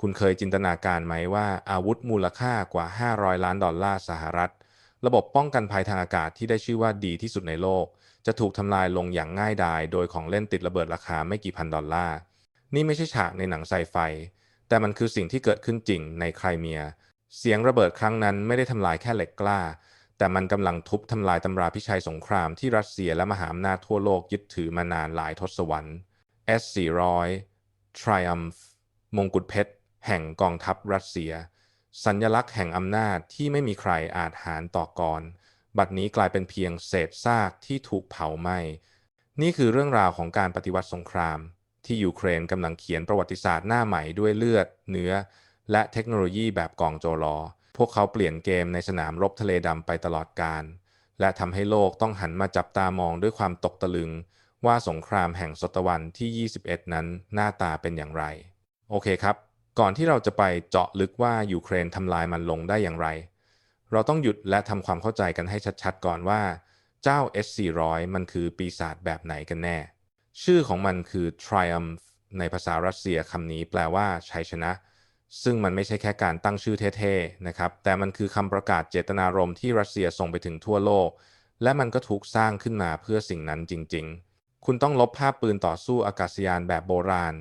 คุณเคยจินตนาการไหมว่าอาวุธมูลค่ากว่า 500 ล้านดอลลาร์สหรัฐ ระบบป้องกันภัยทางอากาศที่ได้ชื่อว่าดีที่สุดในโลก จะถูกทำลายลงอย่างง่ายดาย โดยของเล่นติดระเบิดราคาไม่กี่พันดอลลาร์ นี่ไม่ใช่ฉากในหนังไซไฟ แต่มันคือสิ่งที่เกิดขึ้นจริงในไครเมีย เสียงระเบิดครั้งนั้นไม่ได้ทำลายแค่เหล็กกล้า แต่มันกำลังทุบทำลายตำราพิชัยสงครามที่รัสเซียและมหาอำนาจทั่วโลกยึดถือมานานหลายทศวรรษ S400 Triumph มงกุฎเพชร แห่งกองทัพรัสเซีย สัญญลักษณ์แห่งอำนาจที่ไม่มีใครอาจหารต่อกร บัดนี้กลายเป็นเพียงเศษซากที่ถูกเผาไหม้ นี่คือเรื่องราวของการปฏิวัติสงคราม ที่ยูเครนกำลังเขียนประวัติศาสตร์หน้าใหม่ด้วยเลือด เนื้อ และเทคโนโลยีแบบกองโจรอพวกเขาเปลี่ยนเกมในสนามรบทะเลดำไปตลอดกาลและทำให้โลกต้องหันมาจับตามองด้วยความตกตะลึงว่าสงครามแห่งศตวรรษที่ 21 นั้นหน้าตาเป็นอย่างไร โอเคครับ ก่อนที่เราจะไปเจาะลึกว่ายูเครนทำลายมันลงได้อย่างไร เราต้องหยุดและทำความเข้าใจกันให้ชัดๆ ก่อนว่า เจ้า S400 มันคือปีศาจแบบไหนกันแน่ ชื่อของมันคือ Triumph ในภาษารัสเซียคำนี้แปลว่าชัยชนะ ซึ่งมันไม่ใช่แค่การตั้งชื่อเท่ๆนะครับ แต่มันคือคำประกาศเจตนารมณ์ที่รัสเซียส่งไปถึงทั่วโลก และมันก็ถูกสร้างขึ้นมาเพื่อสิ่งนั้นจริง ๆ คุณต้องลบภาพปืนต่อสู้อากาศยานแบบโบราณ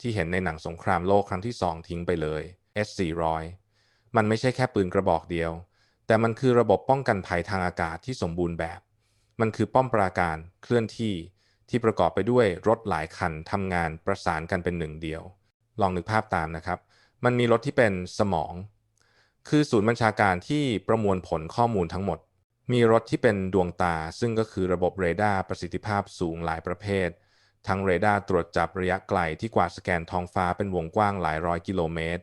ที่เห็นในหนังสงครามโลกครั้งที่2ทิ้งไปเลย S400 มันไม่ใช่แค่ปืนกระบอกเดียว แต่มันคือระบบป้องกันภัยทางอากาศที่สมบูรณ์แบบ มันคือป้อมปราการเคลื่อนที่ที่ประกอบไปด้วยรถหลายคันทำงานประสานกันเป็นหนึ่งเดียว ลองนึกภาพตามนะครับ มันมีรถที่เป็นสมอง คือศูนย์บัญชาการที่ประมวลผลข้อมูลทั้งหมด มีรถที่เป็นดวงตา ซึ่งก็คือระบบเรดาร์ประสิทธิภาพสูงหลายประเภท ทั้งเรดาร์ตรวจจับระยะไกลที่กวาดสแกนท้องฟ้าเป็นวงกว้างหลายร้อยกิโลเมตร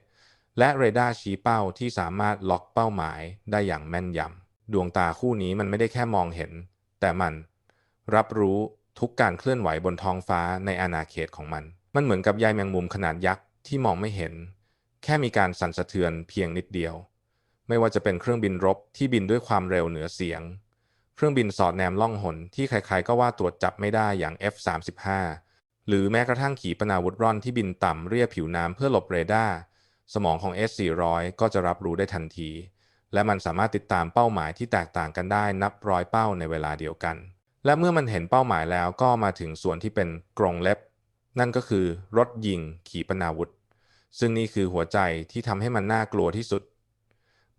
และเรดาร์ชี้เป้าที่สามารถล็อกเป้าหมายได้อย่างแม่นยำ ดวงตาคู่นี้มันไม่ได้แค่มองเห็น แต่มัน รับรู้ทุกการเคลื่อนไหวบนท้องฟ้าในอาณาเขตของมัน มันเหมือนกับใยแมงมุมขนาดยักษ์ที่มองไม่เห็น แค่มีการสั่นสะเทือนเพียงนิดเดียว ไม่ว่าจะเป็นเครื่องบินรบที่บินด้วยความเร็วเหนือเสียง เครื่องบินสอดแนมล่องหนที่ใครๆก็ว่าตรวจจับไม่ได้อย่าง F-35 หรือแม้กระทั่งขีปนาวุธร่อนที่บินต่ำเรียบผิวน้ำเพื่อหลบเรดาร์สมองของ S-400 ก็จะรับรู้ได้ทันที และมันสามารถติดตามเป้าหมายที่แตกต่างกันได้นับร้อยเป้าในเวลาเดียวกัน และเมื่อมันเห็นเป้าหมายแล้วก็มาถึงส่วนที่เป็นกรงเล็บ นั่นก็คือรถยิงขีปนาวุธ ซึ่งนี่คือหัวใจที่ทำให้มันน่ากลัวที่สุด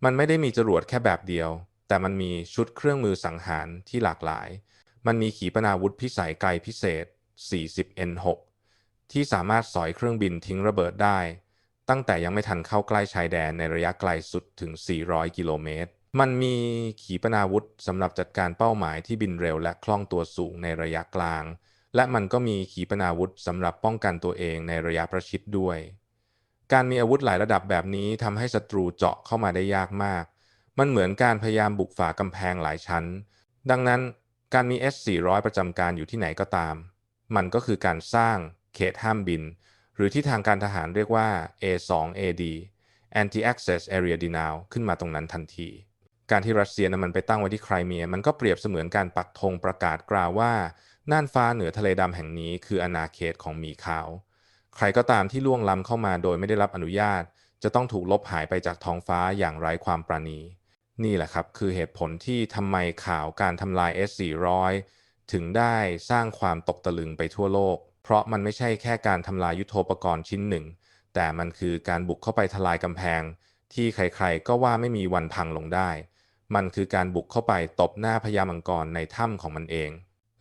มันไม่ได้มีจรวดแค่แบบเดียว แต่มันมีชุดเครื่องมือสังหารที่หลากหลาย มันมีขีปนาวุธพิสัยไกลพิเศษ 40 N6 ที่สามารถสอยเครื่องบินทิ้งระเบิดได้ ตั้งแต่ยังไม่ทันเข้าใกล้ชายแดนในระยะไกลสุดถึง 400 กิโลเมตร มันมีขีปนาวุธสำหรับจัดการเป้าหมายที่บินเร็วและคล่องตัวสูงในระยะกลาง และมันก็มีขีปนาวุธสำหรับป้องกันตัวเองในระยะประชิดด้วย การมีอาวุธหลายระดับแบบนี้ทำให้ศัตรูเจาะเข้ามาได้ยากมาก มันเหมือนการพยายามบุกฝ่ากำแพงหลายชั้น ดังนั้นการมี S400 ประจำการอยู่ที่ไหนก็ตาม มันก็คือการสร้างเขตห้ามบิน หรือที่ทางการทหารเรียกว่า A2AD Anti-Access Area Denial ขึ้นมาตรงนั้นทันที การที่รัสเซียนำมันไปตั้งไว้ที่ไครเมีย มันก็เปรียบเสมือนการปักธงประกาศกล่าวว่าน่านฟ้าเหนือทะเลดำแห่งนี้คืออาณาเขตของหมีขาว ใครก็ตามที่ล่วงล้ำเข้ามาโดยไม่ได้รับอนุญาต จะต้องถูกลบหายไปจากท้องฟ้าอย่างไร้ความปราณี นี่แหละครับ คือเหตุผลที่ทำไมข่าวการทำลาย S400 ถึงได้สร้างความตกตะลึงไปทั่วโลก เพราะมันไม่ใช่แค่การทำลายยุทโธปกรณ์ชิ้นหนึ่ง แต่มันคือการบุกเข้าไปทลายกำแพง ที่ใครๆ ก็ว่าไม่มีวันพังลงได้ มันคือการบุกเข้าไปตบหน้าพญามังกรในถ้ำของมันเอง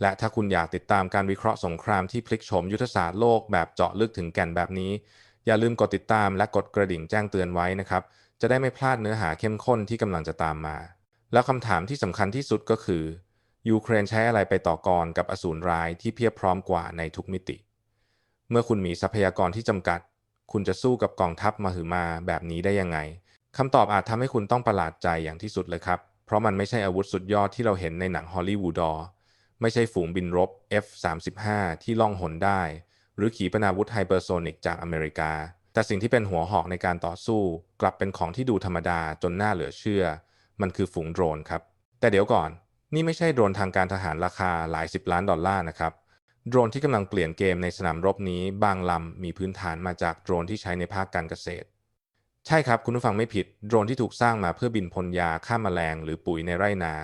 และถ้าคุณอยากติดตามการวิเคราะห์สงครามที่พลิกโฉมยุทธศาสตร์โลกแบบเจาะลึกถึงแก่นแบบนี้ อย่าลืมกดติดตามและกดกระดิ่งแจ้งเตือนไว้นะครับ จะได้ไม่พลาดเนื้อหาเข้มข้นที่กำลังจะตามมา แล้วคำถามที่สำคัญที่สุดก็คือ ยูเครนใช้อะไรไปต่อกรกับอสูรร้ายที่เพียบพร้อมกว่าในทุกมิติ เมื่อคุณมีทรัพยากรที่จำกัด คุณจะสู้กับกองทัพมาหือมาแบบนี้ได้ยังไงคำตอบอาจทำให้คุณต้องประหลาดใจอย่างที่สุดเลยครับ เพราะมันไม่ใช่อาวุธสุดยอดที่เราเห็นในหนังฮอลลีวูดอไม่ใช่ฝูงบินรบ F-35 ที่ล่องหนได้ หรือขีปนาวุธไฮเปอร์โซนิกจากอเมริกา แต่สิ่งที่เป็นหัวหอกในการต่อสู้ กลับเป็นของที่ดูธรรมดาจนน่าเหลือเชื่อ มันคือฝูงโดรนครับ แต่เดี๋ยวก่อน นี่ไม่ใช่โดรนทางการทหารราคาหลายสิบล้านดอลลาร์นะครับ โดรนที่กำลังเปลี่ยนเกมในสนามรบนี้ บางลำมีพื้นฐานมาจากโดรนที่ใช้ในภาคการเกษตร ใช่ครับคุณผู้ฟังไม่ผิด โดรนที่ถูกสร้างมาเพื่อบินพ่นยาฆ่าแมลง หรือปุ๋ยในไร่นา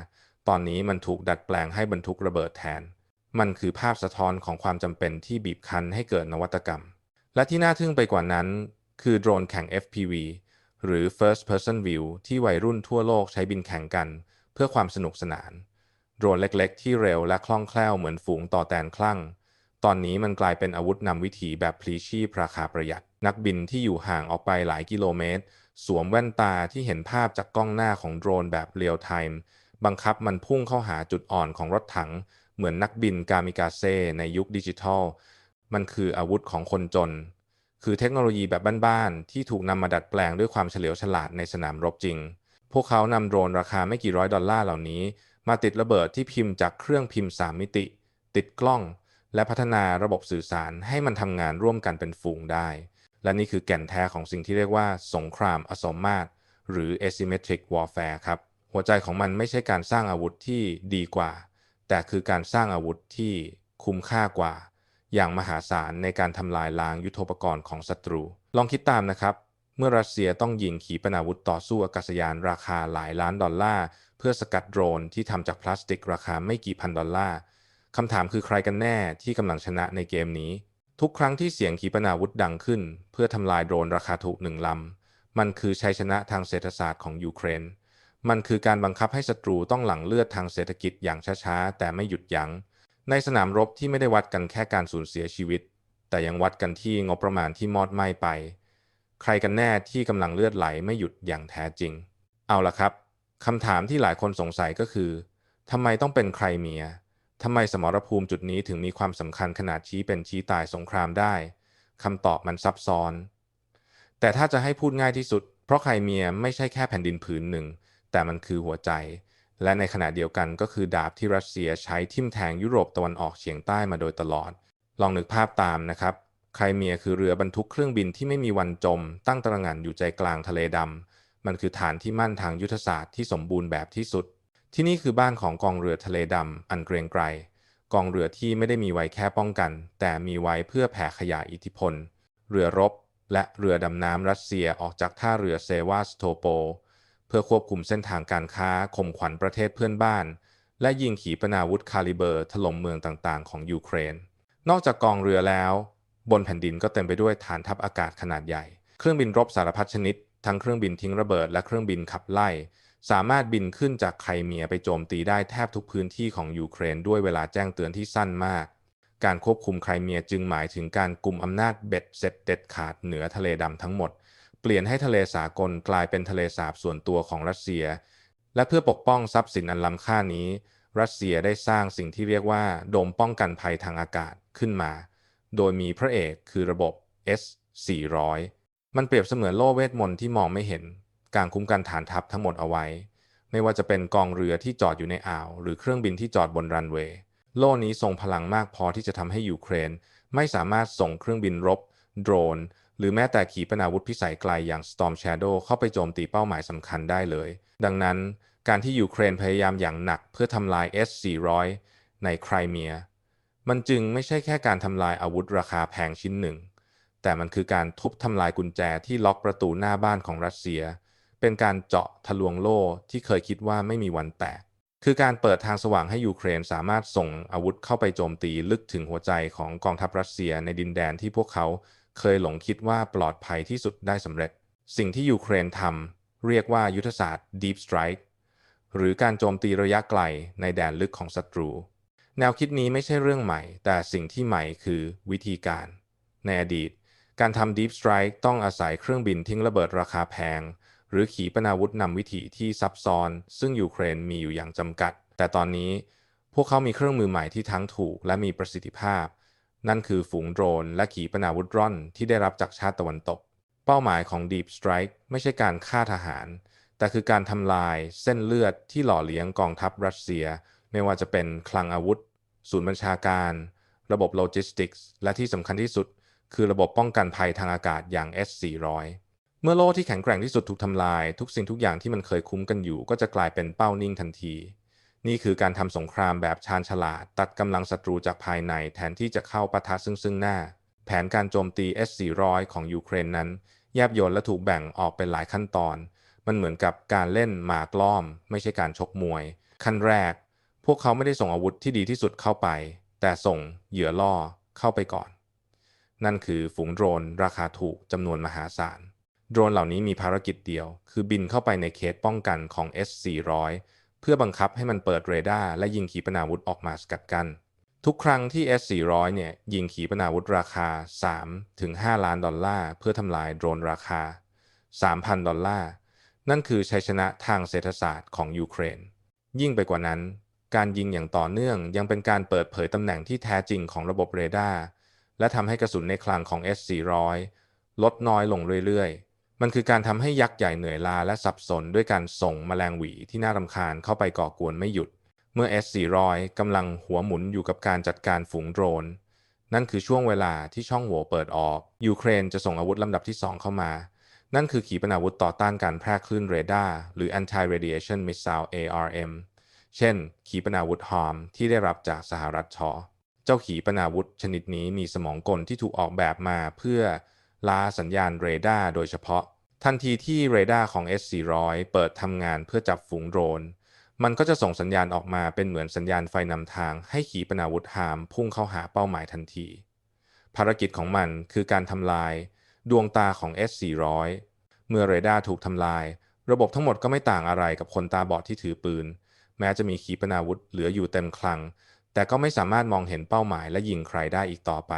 ตอนนี้มันถูกดัดแปลงให้บรรทุกระเบิดแทน มันคือภาพสะท้อนของความจำเป็นที่บีบคั้นให้เกิดนวัตกรรม และที่น่าทึ่งไปกว่านั้น คือโดรนแข่ง FPV หรือ First Person View ที่วัยรุ่นทั่วโลกใช้บินแข่งกัน เพื่อความสนุกสนาน โดรนเล็กๆ ที่เร็วและคล่องแคล่วเหมือนฝูงต่อแตนคลั่ง ตอนนี้มันกลายเป็นอาวุธนำวิถีแบบพลีชีพราคาประหยัด นักบินที่อยู่ห่างออกไปหลายกิโลเมตร สวมแว่นตาที่เห็นภาพจากกล้องหน้าของโดรนแบบเรียลไทม์บังคับมันพุ่งเข้าหาจุดอ่อนของรถถัง เหมือนนักบินกามิกาเซ่ในยุคดิจิทัล มันคืออาวุธของคนจน คือเทคโนโลยีแบบบ้านๆที่ถูกนำมาดัดแปลงด้วยความเฉลียวฉลาดในสนามรบจริง พวกเขานำโดรนราคาไม่กี่ร้อยดอลลาร์เหล่านี้ มาติดระเบิดที่พิมพ์จากเครื่องพิมพ์ 3 มิติ ติดกล้อง และพัฒนาระบบสื่อสารให้มันทำงานร่วมกันเป็นฝูงได้ และนี่คือแก่นแท้ของสิ่งที่เรียกว่า สงครามอสมมาตรหรือ asymmetric warfare ครับ หัวใจของมันไม่ใช่การสร้างอาวุธที่ดีกว่า แต่คือการสร้างอาวุธที่คุ้มค่ากว่า อย่างมหาศาลในการทำลายล้างยุทโธปกรณ์ของศัตรู ลองคิดตามนะครับ เมื่อรัสเซียต้องยิงขีปนาวุธต่อสู้อากาศยานราคาหลายล้านดอลลาร์เพื่อสกัดโดรนที่ทำจากพลาสติกราคาไม่กี่พันดอลลาร์คำถามคือใครกันแน่ที่กำลังชนะในเกมนี้ ทุกครั้งที่เสียงขีปนาวุธดังขึ้น เพื่อทำลายโดรนราคาถูกหนึ่งลำ มันคือชัยชนะทางเศรษฐศาสตร์ของยูเครน มันคือการบังคับให้ศัตรูต้องหลั่งเลือดทางเศรษฐกิจอย่างช้าๆ แต่ไม่หยุดยัง้ง ในสนามรบที่ไม่ได้วัดกันแค่การสูญเสียชีวิต แต่ยังวัดกันที่งบประมาณที่มอดไหม้ไป ใครกันแน่ที่กำลังเลือดไหลไม่หยุดอย่างแท้จริง เอาละครับคำถามที่หลายคนสงสัยก็คือทำไมต้องเป็นใครเมียทำไมสมรภูมิจุดนี้ถึงมีความสำคัญขนาดชี้เป็นชี้ตายสงครามได้คำตอบมันซับซ้อน แต่ถ้าจะให้พูดง่ายที่สุด เพราะไครเมียไม่ใช่แค่แผ่นดินผืนหนึ่ง แต่มันคือหัวใจ และในขณะเดียวกันก็คือดาบที่รัสเซียใช้ทิ่มแทงยุโรปตะวันออกเฉียงใต้มาโดยตลอด ลองนึกภาพตามนะครับไครเมียคือเรือบรรทุกเครื่องบินที่ไม่มีวันจม ตั้งตระหง่านอยู่ใจกลางทะเลดำมันคือฐานที่มั่นทางยุทธศาสตร์ที่สมบูรณ์แบบที่สุด ที่นี่คือบ้านของกองเรือทะเลดำอันเกรงไกรกองเรือที่ไม่ได้มีไว้แค่ป้องกัน แต่มีไว้เพื่อแผ่ขยายอิทธิพล เรือรบ และเรือดำน้ำรัสเซียออกจากท่าเรือเซวาสโตโป เพื่อควบคุมเส้นทางการค้าข่มขวัญประเทศเพื่อนบ้าน และยิงขีปนาวุธคาลิเบอร์ถล่มเมืองต่างๆ ของยูเครน นอกจากกองเรือแล้ว บนแผ่นดินก็เต็มไปด้วยฐานทัพอากาศขนาดใหญ่ เครื่องบินรบสารพัดชนิด ทั้งเครื่องบินทิ้งระเบิดและเครื่องบินขับไล่ สามารถบินขึ้นจากไครเมียไปโจมตีได้แทบทุกพื้นที่ของยูเครนด้วยเวลาแจ้งเตือนที่สั้นมากการควบคุมไครเมียจึงหมายถึงการกลุ่มอำนาจเบ็ดเสร็จเด็ดขาดเหนือทะเลดำทั้งหมด เปลี่ยนให้ทะเลสากลกลายเป็นทะเลสาบส่วนตัวของรัสเซีย และเพื่อปกป้องทรัพย์สินอันล้ำค่านี้ รัสเซียได้สร้างสิ่งที่เรียกว่าโดมป้องกันภัยทางอากาศขึ้นมา โดยมีพระเอกคือระบบ S-400 มันเปรียบเสมือนโล่เวทมนต์ที่มองไม่เห็น การคุ้มกันฐานทัพทั้งหมดเอาไว้ ไม่ว่าจะเป็นกองเรือที่จอดอยู่ในอ่าว หรือเครื่องบินที่จอดบนรันเวย์ โล่นี้ทรงพลังมากพอที่จะทำให้ยูเครน ไม่สามารถส่งเครื่องบินรบ โดรน หรือแม้แต่ขีปนาวุธพิสัยไกลอย่าง Storm Shadow เข้าไปโจมตีเป้าหมายสำคัญได้เลย ดังนั้นการที่ยูเครนพยายามอย่างหนักเพื่อทำลาย S-400 ในไครเมีย มันจึงไม่ใช่แค่การทำลายอาวุธราคาแพงชิ้นหนึ่ง แต่มันคือการทุบทำลายกุญแจที่ล็อกประตูหน้าบ้านของรัสเซีย เป็นการเจาะทะลวงโล่ที่เคยคิดว่าไม่มีวันแตก คือการเปิดทางสว่างให้ยูเครนสามารถส่งอาวุธเข้าไปโจมตีลึกถึงหัวใจของกองทัพรัสเซียในดินแดนที่พวกเขา เคยหลงคิดว่าปลอดภัยที่สุดได้สำเร็จ สิ่งที่ยูเครนทำเรียกว่ายุทธศาสตร์ Deep Strike หรือการโจมตีระยะไกลในแดนลึกของศัตรู แนวคิดนี้ไม่ใช่เรื่องใหม่ แต่สิ่งที่ใหม่คือวิธีการ ในอดีต การทำ Deep Strike ต้องอาศัยเครื่องบินทิ้งระเบิดราคาแพง หรือขีปนาวุธนำวิถีที่ซับซ้อน ซึ่งยูเครนมีอยู่อย่างจำกัด แต่ตอนนี้พวกเขามีเครื่องมือใหม่ที่ทั้งถูกและมีประสิทธิภาพ นั่นคือฝูงโดรนและขีปนาวุธร่อนที่ได้รับจากชาติตะวันตก เป้าหมายของ Deep Strike ไม่ใช่การฆ่าทหาร แต่คือการทำลายเส้นเลือดที่หล่อเลี้ยงกองทัพรัสเซีย ไม่ว่าจะเป็นคลังอาวุธ ศูนย์บัญชาการ ระบบโลจิสติกส์และที่สำคัญที่สุด คือระบบป้องกันภัยทางอากาศอย่าง S-400 เมื่อโล่ที่แข็งแกร่งที่สุดถูกทำลาย ทุกสิ่งทุกอย่างที่มันเคยคุ้มกันอยู่ ก็จะกลายเป็นเป้านิ่งทันที นี่คือการทำสงครามแบบชาญฉลาด ตัดกำลังศัตรูจากภายในแทนที่จะเข้าปะทะซึ่งซึ่งหน้า แผนการโจมตี S-400 ของยูเครนนั้น แยบยลและถูกแบ่งออกเป็นหลายขั้นตอน มันเหมือนกับการเล่นหมากล้อม ไม่ใช่การชกมวย ขั้นแรก พวกเขาไม่ได้ส่งอาวุธที่ดีที่สุดเข้าไป แต่ส่งเหยื่อล่อเข้าไปก่อน นั่นคือฝูงโดรน ราคาถูกจำนวนมหาศาลโดรนเหล่านี้มีภารกิจเดียว คือบินเข้าไปในเขตป้องกันของ S-400 พื่อบังคับให้มันเปิดเรดาร์และยิงขีปนาวุธออกมาสกัดกัน้นทุกครั้งที่ S-400 เนี่ยยิงขีปนาวุธราคา 3 ถึง 5 ล้านดอลลาร์ เพื่อทำลายโดรนราคา 3,000 ดอลลาร์ นั่นคือชัยชนะทางเศรษฐศาสตร์ของยูเครน ยิ่งไปกว่านั้น การยิงอย่างต่อเนื่องยังเป็นการเปิดเผยตำแหน่งที่แท้จริงของระบบเรดาร์และทำให้กระสุนในคลังของ S-400 ลดน้อยลงเรื่อยๆ มันคือการทำให้ยักษ์ใหญ่เหนื่อยล้าและสับสนด้วยการส่งแมลงหวีที่น่ารำคาญเข้าไปก่อกวนไม่หยุด เมื่อ S-400 กำลังหัวหมุนอยู่กับการจัดการฝูงโดรน นั่นคือช่วงเวลาที่ช่องโหว่เปิดออก ยูเครนจะส่งอาวุธลำดับที่ 2 เข้ามา นั่นคือขีปนาวุธต่อต้านการแพร่คลื่นเรดาร์หรือ Anti-Radiation Missile ARM เช่น ขีปนาวุธฮอมที่ได้รับจากสหรัฐชอ เจ้าขีปนาวุธชนิดนี้มีสมองกลที่ถูกออกแบบมาเพื่อ ล้าสัญญาณเรดาร์โดยเฉพาะ ทันทีที่เรดาร์ของ S400 เปิดทำงานเพื่อจับฝูงโดรน มันก็จะส่งสัญญาณออกมาเป็นเหมือนสัญญาณไฟนำทางให้ขีปนาวุธฮามพุ่งเข้าหาเป้าหมายทันที ภารกิจของมันคือการทำลาย ดวงตาของ S400 เมื่อเรดาร์ถูกทำลาย ระบบทั้งหมดก็ไม่ต่างอะไรกับคนตาบอดที่ถือปืน แม้จะมีขีปนาวุธเหลืออยู่เต็มคลัง แต่ก็ไม่สามารถมองเห็นเป้าหมายและยิงใครได้อีกต่อไป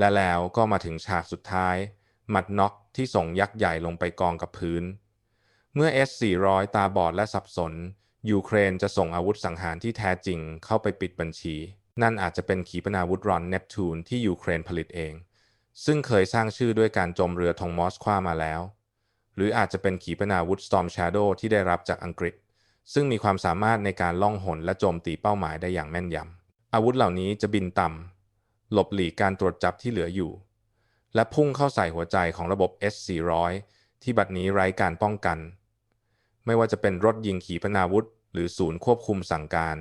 และแล้วก็มาถึงฉากสุดท้าย หมัดน็อกที่ส่งยักษ์ใหญ่ลงไปกองกับพื้น เมื่อ S400 ตาบอดและสับสน ยูเครนจะส่งอาวุธสังหารที่แท้จริงเข้าไปปิดบัญชี นั่นอาจจะเป็นขีปนาวุธรอนเนปทูนที่ยูเครนผลิตเอง ซึ่งเคยสร้างชื่อด้วยการจมเรือธงมอสความาแล้ว หรืออาจจะเป็นขีปนาวุธ Storm Shadow ที่ได้รับจากอังกฤษ ซึ่งมีความสามารถในการล่องหนและโจมตีเป้าหมายได้อย่างแม่นยำอาวุธเหล่านี้จะบินต่ำ หลบหลีกการตรวจจับที่เหลืออยู่ และพุ่งเข้าใส่หัวใจของระบบ S400 ที่บัดนี้ไร้การป้องกัน ไม่ว่าจะเป็นรถยิงขีปนาวุธ หรือศูนย์ควบคุมสั่งการ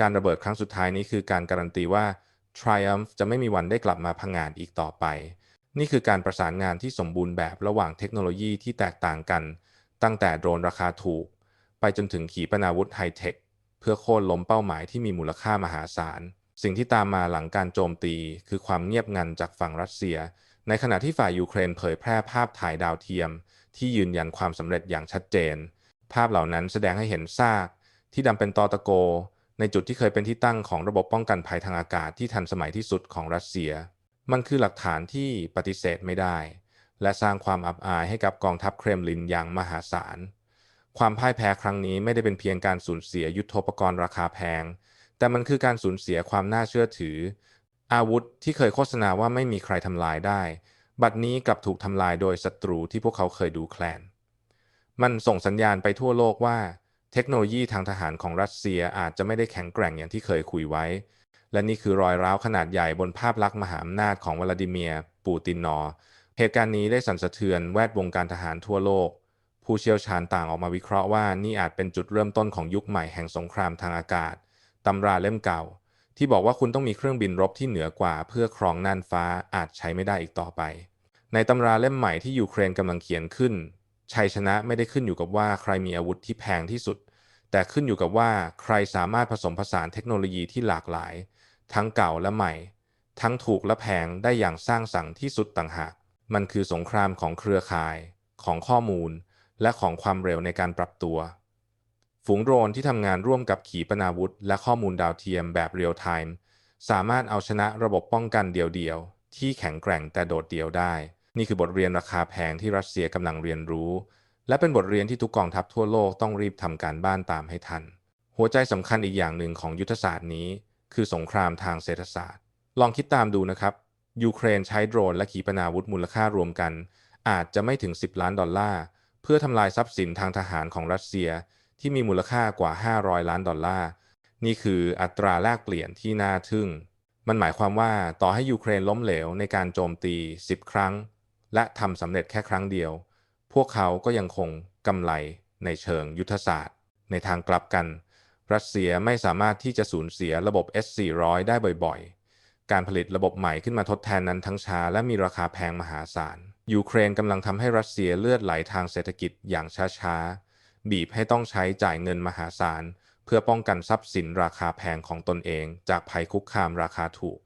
การระเบิดครั้งสุดท้ายนี้คือการการันตีว่า Triumph จะไม่มีวันได้กลับมาพังงานอีกต่อไป นี่คือการประสานงานที่สมบูรณ์แบบระหว่างเทคโนโลยีที่แตกต่างกัน ตั้งแต่โดรนราคาถูก ไปจนถึงขีปนาวุธไฮเทค เพื่อโค่นล้มเป้าหมายที่มีมูลค่ามหาศาล สิ่งที่ตามมาหลังการโจมตี คือความเงียบงันจากฝั่งรัสเซีย ในขณะที่ฝ่ายยูเครนเผยแพร่ภาพถ่ายดาวเทียม ที่ยืนยันความสำเร็จอย่างชัดเจน ภาพเหล่านั้นแสดงให้เห็นซาก ที่ดำเป็นตอตะโก ในจุดที่เคยเป็นที่ตั้งของระบบป้องกันภัยทางอากาศที่ทันสมัยที่สุดของรัสเซีย มันคือหลักฐานที่ปฏิเสธไม่ได้ และสร้างความอับอายให้กับกองทัพเครมลินอย่างมหาศาล ความพ่ายแพ้ครั้งนี้ไม่ได้เป็นเพียงการสูญเสียยุทโธปกรณ์ราคาแพง แต่มันคือการสูญเสียความน่าเชื่อถือ อาวุธที่เคยโฆษณาว่าไม่มีใครทำลายได้ บัดนี้กลับถูกทำลายโดยศัตรูที่พวกเขาเคยดูแคลน มันส่งสัญญาณไปทั่วโลกว่า เทคโนโลยีทางทหารของรัสเซียอาจจะไม่ได้แข็งแกร่งอย่างที่เคยคุยไว้ และนี่คือรอยร้าวขนาดใหญ่บนภาพลักษณ์มหาอำนาจของวลาดิเมียร์ปูตินนอเหตุการณ์นี้ได้สั่นสะเทือนแวดวงการทหารทั่วโลก ผู้เชี่ยวชาญต่างออกมาวิเคราะห์ว่านี่อาจเป็นจุดเริ่มต้นของยุคใหม่แห่งสงครามทางอากาศ ตำราเล่มเก่า ที่บอกว่าคุณต้องมีเครื่องบินรบที่เหนือกว่า เพื่อครองน่านฟ้าอาจใช้ไม่ได้อีกต่อไป ในตำราเล่มใหม่ที่ยูเครนกำลังเขียนขึ้น ชัยชนะไม่ได้ขึ้นอยู่กับว่าใครมีอาวุธที่แพงที่สุด แต่ขึ้นอยู่กับว่าใครสามารถผสมผสานเทคโนโลยีที่หลากหลาย ทั้งเก่าและใหม่ ทั้งถูกและแพงได้อย่างสร้างสรรค์ที่สุดต่างหาก มันคือสงครามของเครือข่าย ของข้อมูล และของความเร็วในการปรับตัว ฝูงโดรนที่ทำงานร่วมกับขีปนาวุธ และข้อมูลดาวเทียมแบบเรียลไทม์สามารถเอาชนะระบบป้องกันเดียวๆ ที่แข็งแกร่งแต่โดดเดี่ยวได้ นี่คือบทเรียนราคาแพงที่รัสเซียกำลังเรียนรู้ และเป็นบทเรียนที่ทุกกองทัพทั่วโลกต้องรีบทำการบ้านตามให้ทัน หัวใจสำคัญอีกอย่างหนึ่งของยุทธศาสตร์นี้ คือสงครามทางเศรษฐศาสตร์ ลองคิดตามดูนะครับ ยูเครนใช้โดรนและขีปนาวุธมูลค่ารวมกัน อาจจะไม่ถึง 10 ล้านดอลลาร์เพื่อทำลายทรัพย์สินทางทหารของรัสเซีย ที่มีมูลค่ากว่า 500 ล้านดอลลาร์ นี่คืออัตราแลกเปลี่ยนที่น่าทึ่ง มันหมายความว่าต่อให้ยูเครนล้มเหลวในการโจมตี 10 ครั้ง และทำสำเร็จแค่ครั้งเดียว พวกเขาก็ยังคงกำไรในเชิงยุทธศาสตร์ ในทางกลับกัน รัสเซียไม่สามารถที่จะสูญเสียระบบ S400 ได้บ่อยๆ การผลิตระบบใหม่ขึ้นมาทดแทนนั้นทั้งช้าและมีราคาแพงมหาศาล ยูเครนกำลังทำให้รัสเซียเลือดไหลทางเศรษฐกิจอย่างช้าๆ บีบให้ต้องใช้จ่ายเงินมหาศาล เพื่อป้องกันทรัพย์สินราคาแพงของตนเอง จากภัยคุกคามราคาถูก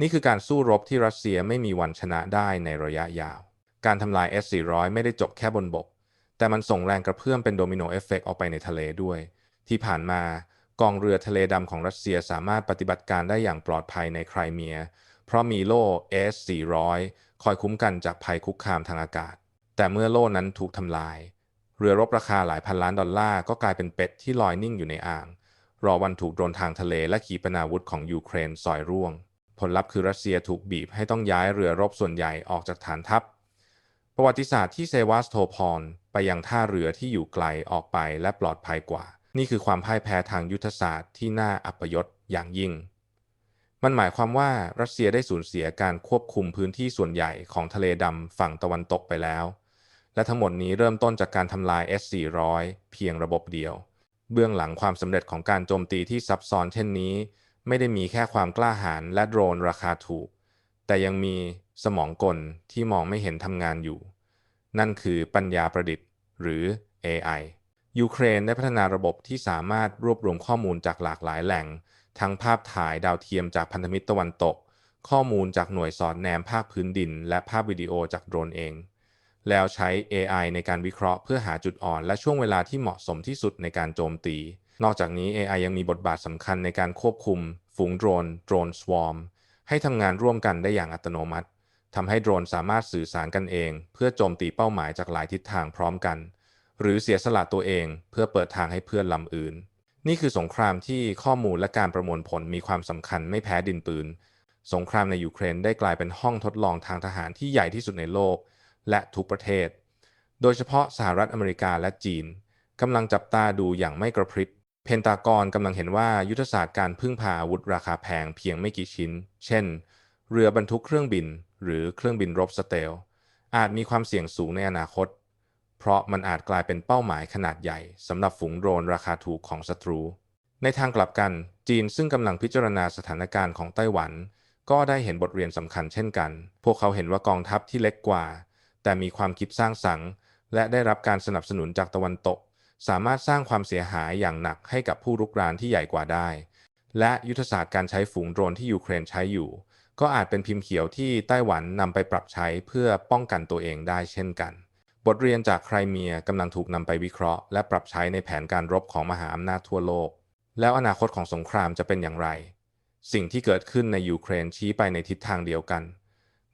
นี่คือการสู้รบที่รัสเซียไม่มีวันชนะได้ในระยะยาว การทำลาย S-400 ไม่ได้จบแค่บนบก แต่มันส่งแรงกระเพื่อมเป็นโดมิโนเอฟเฟกต์ออกไปในทะเลด้วย ที่ผ่านมากองเรือทะเลดำของรัสเซียสามารถปฏิบัติการได้อย่างปลอดภัยในไครเมีย เพราะมีโล่ S-400 คอยคุ้มกันจากภัยคุกคามทางอากาศ แต่เมื่อโล่นั้นถูกทำลาย เรือรบราคาหลายพันล้านดอลลาร์ก็กลายเป็นเป็ดที่ลอยนิ่งอยู่ในอ่าง รอวันถูกโดนทางทะเลและขีปนาวุธของยูเครนสอยร่วง ผลลัพธ์คือรัสเซียถูกบีบให้ต้องย้ายเรือรบส่วนใหญ่ออกจากฐานทัพ ประวัติศาสตร์ที่เซวาสโทพรไปยังท่าเรือที่อยู่ไกลออกไปและปลอดภัยกว่า นี่คือความพ่ายแพ้ทางยุทธศาสตร์ที่น่าอัปยศอย่างยิ่ง มันหมายความว่ารัสเซียได้สูญเสียการควบคุมพื้นที่ส่วนใหญ่ของทะเลดำฝั่งตะวันตกไปแล้ว และทั้งหมดนี้เริ่มต้นจากการทำลาย S-400 เพียงระบบเดียว เบื้องหลังความสำเร็จของการโจมตีที่ซับซ้อนเช่นนี้ ไม่ได้มีแค่ความกล้าหาญและโดรนราคาถูก แต่ยังมีสมองกลที่มองไม่เห็นทำงานอยู่ นั่นคือปัญญาประดิษฐ์ หรือ AI ยูเครนได้พัฒนาระบบที่สามารถรวบรวมข้อมูลจากหลากหลายแหล่ง ทั้งภาพถ่ายดาวเทียมจากพันธมิตรตะวันตก ข้อมูลจากหน่วยสอดแนมภาคพื้นดิน และภาพวิดีโอจากโดรนเอง แล้วใช้ AI ในการวิเคราะห์เพื่อหาจุดอ่อน และช่วงเวลาที่เหมาะสมที่สุดในการโจมตี นอกจากนี้ AI ยังมีบทบาทสำคัญในการควบคุม ฝูงโดรนโดรนสวอมให้ทำงานร่วมกันได้อย่างอัตโนมัติทำให้โดรนสามารถสื่อสารกันเอง เพื่อโจมตีเป้าหมายจากหลายทิศทางพร้อมกัน หรือเสียสละตัวเองเพื่อเปิดทางให้เพื่อนลำอื่น นี่คือสงครามที่ข้อมูลและการประมวลผลมีความสำคัญไม่แพ้ดินปืน สงครามในยูเครนได้กลายเป็นห้องทดลองทางทหารที่ใหญ่ที่สุดในโลก และทุกประเทศ โดยเฉพาะสหรัฐอเมริกาและจีนกำลังจับตาดูอย่างไม่กระพริบ เพนตากอนกำลังเห็นว่ายุทธศาสตร์การพึ่งพาอาวุธราคาแพงเพียงไม่กี่ชิ้น เช่น เรือบรรทุกเครื่องบิน หรือเครื่องบินรบสเตล อาจมีความเสี่ยงสูงในอนาคต เพราะมันอาจกลายเป็นเป้าหมายขนาดใหญ่สำหรับฝูงโดรนราคาถูกของศัตรู ในทางกลับกัน จีนซึ่งกำลังพิจารณาสถานการณ์ของไต้หวัน ก็ได้เห็นบทเรียนสำคัญเช่นกัน พวกเขาเห็นว่ากองทัพที่เล็กกว่า แต่มีความคิดสร้างสรรค์ และได้รับการสนับสนุนจากตะวันตก สามารถสร้างความเสียหายอย่างหนักให้กับผู้รุกรานที่ใหญ่กว่าได้ และยุทธศาสตร์การใช้ฝูงโดรนที่ยูเครนใช้อยู่ ก็อาจเป็นพิมพ์เขียวที่ไต้หวันนำไปปรับใช้เพื่อป้องกันตัวเองได้เช่นกัน บทเรียนจากไครเมียกำลังถูกนำไปวิเคราะห์ และปรับใช้ในแผนการรบของมหาอำนาจทั่วโลก แล้วอนาคตของสงครามจะเป็นอย่างไร สิ่งที่เกิดขึ้นในยูเครนชี้ไปในทิศทางเดียวกัน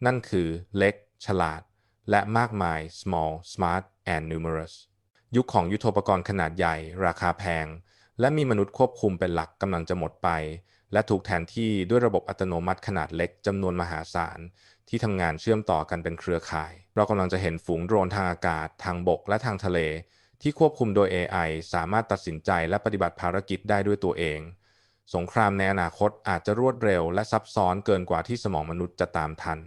นั่นคือเล็ก ฉลาด และมากมาย small smart and numerous ยุคของยุทโธปกรณ์ขนาดใหญ่ ราคาแพง และมีมนุษย์ควบคุมเป็นหลักกำลังจะหมดไป และถูกแทนที่ด้วยระบบอัตโนมัติขนาดเล็กจำนวนมหาศาล ที่ทำงานเชื่อมต่อกันเป็นเครือข่าย เรากำลังจะเห็นฝูงโดรนทางอากาศ ทางบกและทางทะเล ที่ควบคุมโดย AI สามารถตัดสินใจและปฏิบัติภารกิจได้ด้วยตัวเอง สงครามในอนาคตอาจจะรวดเร็ว และซับซ้อนเกินกว่าที่สมองมนุษย์จะตามทัน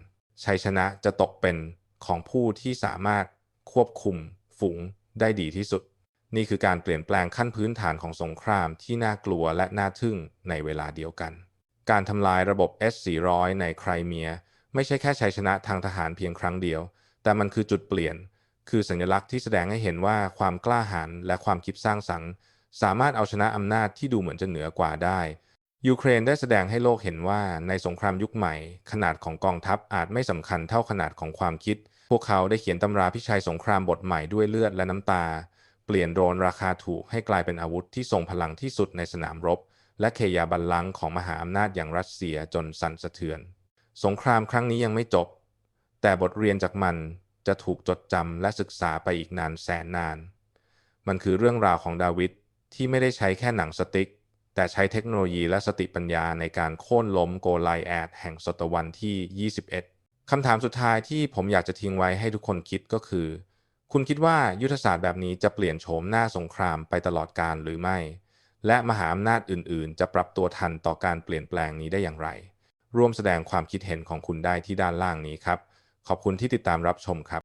ชัยชนะจะตกเป็น ของผู้ที่สามารถควบคุมฝูงได้ดีที่สุด นี่คือการเปลี่ยนแปลงขั้นพื้นฐานของสงครามที่น่ากลัวและน่าทึ่งในเวลาเดียวกัน การทำลายระบบ S-400 ในไครเมีย ไม่ใช่แค่ชัยชนะทางทหารเพียงครั้งเดียว แต่มันคือจุดเปลี่ยน คือสัญลักษณ์ที่แสดงให้เห็นว่าความกล้าหาญและความคิดสร้างสรรค์ สามารถเอาชนะอำนาจที่ดูเหมือนจะเหนือกว่าได้ยูเครนได้แสดงให้โลกเห็นว่าในสงครามยุคใหม่ ขนาดของกองทัพอาจไม่สำคัญเท่าขนาดของความคิด วกเขาได้เขียนตำราพิชัยสงครามบทใหม่ด้วยเลือดและน้ำตา เปลี่ยนโดรนราคาถูกให้กลายเป็นอาวุธที่ทรงพลังที่สุดในสนามรบ และเคยาบัลลังก์ของมหาอำนาจอย่างรัสเซียจนสั่นสะเทือน สงครามครั้งนี้ยังไม่จบ แต่บทเรียนจากมันจะถูกจดจำและศึกษาไปอีกนานแสนนาน มันคือเรื่องราวของดาวิดที่ไม่ได้ใช้แค่หนังสติ๊ก แต่ใช้เทคโนโลยีและสติปัญญาในการโค่นล้มโกไลแอดแห่งศตวรรษที่ 21 คำถามสุดท้ายที่ผมอยากจะทิ้งไว้ให้ทุกคนคิดก็คือ คุณคิดว่ายุทธศาสตร์แบบนี้จะเปลี่ยนโฉมหน้าสงครามไปตลอดกาลหรือไม่ และมหาอำนาจอื่น ๆ จะปรับตัวทันต่อการเปลี่ยนแปลงนี้ได้อย่างไร ร่วมแสดงความคิดเห็นของคุณได้ที่ด้านล่างนี้ครับ ขอบคุณที่ติดตามรับชมครับ